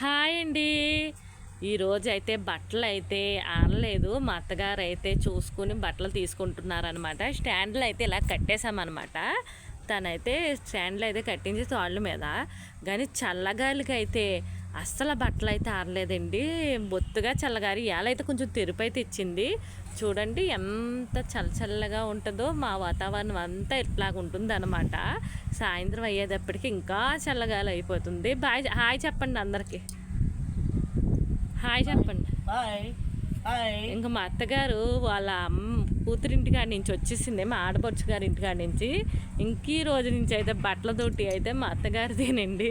Hi అండి. ఈరోజు అయితే బట్టలు అయితే ఆరలేదు మా అత్తగారు అయితే చూసుకుని బట్టలు తీసుకుంటున్నారనమాట స్టాండ్లు అయితే ఇలా కట్టేశామన్నమాట. తనైతే స్టాండ్లు అయితే కట్టించి తోళ్ళ మీద. కానీ చల్లగాలికి అయితే అస్సలు బట్టలు అయితే ఆరలేదండి. బొత్తుగా చల్లగారి ఇవాళైతే కొంచెం తెరుపు అయితే ఇచ్చింది చూడండి ఎంత చల్ల చల్లగా ఉంటుందో మా వాతావరణం అంతా ఇట్లాగా ఉంటుంది అనమాట సాయంత్రం అయ్యేటప్పటికి ఇంకా చల్లగాలి అయిపోతుంది. బాయ్ హాయ్ చెప్పండి అందరికీ. హాయ్ చెప్పండి. ఇంకా మా అత్తగారు వాళ్ళ కూతురింటి కాడి నుంచి వచ్చేసింది మా ఆడపడుచు గారి ఇంటికాడి నుంచి. ఇంక ఈ రోజు నుంచి అయితే బట్టల తోటి అయితే మా అత్తగారిదేనండి.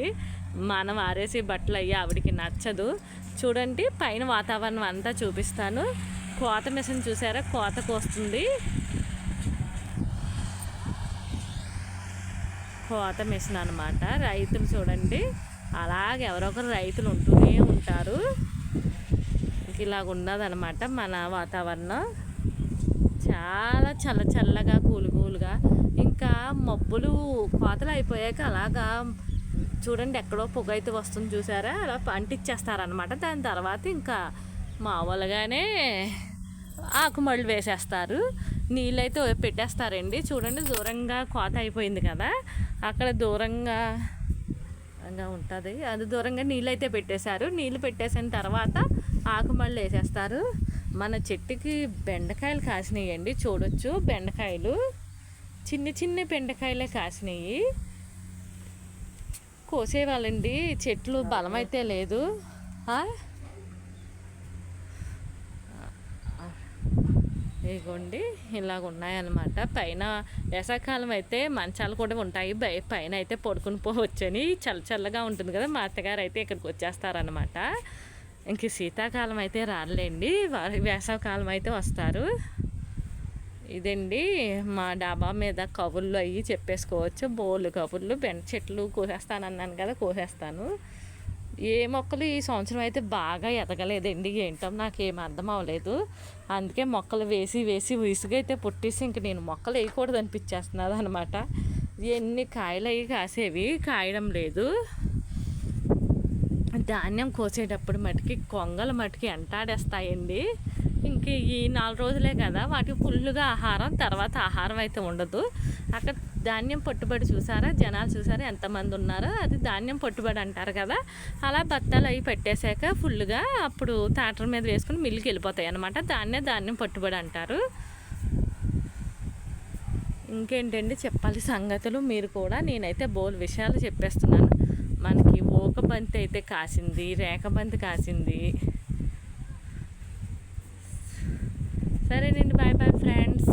మనం ఆరేసి బట్టలు అయ్యి ఆవిడికి నచ్చదు. చూడండి పైన వాతావరణం అంతా చూపిస్తాను. కోత మిషన్ చూసారా? కోతకు వస్తుంది కోత మిషన్ అనమాట రైతులు చూడండి అలాగే ఎవరొకరు రైతులు ఉంటూనే ఉంటారు. ఇలాగ ఉన్నదనమాట మన వాతావరణం. చాలా చల్ల చల్లగా కూలు కూలుగా ఇంకా మబ్బులు కోతలు అయిపోయాక అలాగా చూడండి ఎక్కడో పొగ అయితే వస్తుంది చూసారా? అలా అంటిచ్చేస్తారనమాట దాని తర్వాత ఇంకా మామూలుగానే ఆకుమళ్ళు వేసేస్తారు. నీళ్ళైతే పెట్టేస్తారండి. చూడండి దూరంగా కోత అయిపోయింది కదా. అక్కడ దూరంగా ఉంటుంది. అది దూరంగా నీళ్ళు అయితే పెట్టేశారు. నీళ్ళు పెట్టేసిన తర్వాత ఆకుమళ్ళు వేసేస్తారు. మన చెట్టుకి బెండకాయలు కాసినాయండి. చూడొచ్చు బెండకాయలు. చిన్న చిన్న బెండకాయలే కాసినాయి. కోసేవాళ్ళండి. చెట్లు బలం అయితే లేదు? ఇగోండి ఇలాగ ఉన్నాయన్నమాట. పైన వేసవకాలం అయితే మంచాలు కూడా ఉంటాయి. పైన అయితే పడుకుని పోవచ్చని చల్ల చల్లగా ఉంటుంది కదా. మా అత్తగారు అయితే ఇక్కడికి వచ్చేస్తారనమాట ఇంక శీతాకాలం అయితే రాలేండి వేసవకాలం అయితే వస్తారు. ఇదండి మా డాబా మీద కవుళ్ళు అవి చెప్పేసుకోవచ్చు. బోళ్ళు కవుళ్ళు బెండ చెట్లు కోసేస్తాను అన్నాను కదా కోసేస్తాను. ఏ మొక్కలు ఈ సంవత్సరం అయితే బాగా ఎదగలేదండి ఏంటో నాకు అర్థం అవ్వలేదు. అందుకే మొక్కలు వేసి వేసి విసుగైతే పుట్టేసి ఇంక నేను మొక్కలు వేయకూడదు అనిపించేస్తున్నది అనమాట ఎన్ని కాయలు అవి కాసేవి కాయడం లేదు. ధాన్యం కోసేటప్పుడు మటుకి కొంగలు మటుకి ఎంటాడేస్తాయండి. ఇంక ఈ నాలుగు రోజులే కదా వాటికి ఫుల్గా ఆహారం తర్వాత ఆహారం అయితే ఉండదు. అక్కడ ధాన్యం పట్టుబడి చూసారా? జనాలు చూసారా? ఎంతమంది ఉన్నారో అది ధాన్యం పట్టుబడి అంటారు కదా. అలా బత్తాలు అవి పెట్టేశాక ఫుల్గా అప్పుడు తాటర్ మీద వేసుకుని మిల్లుకి వెళ్ళిపోతాయి అనమాట దాన్నే ధాన్యం పట్టుబడి అంటారు. ఇంకేంటండి చెప్పాలి సంగతులు? మీరు కూడా నేనైతే బోల్ విషయాలు చెప్పేస్తున్నాను. మనకి ఓక బంతి అయితే కాసింది రేఖ బంతి కాసింది సరేనండి బాయ్ బాయ్ ఫ్రెండ్స్.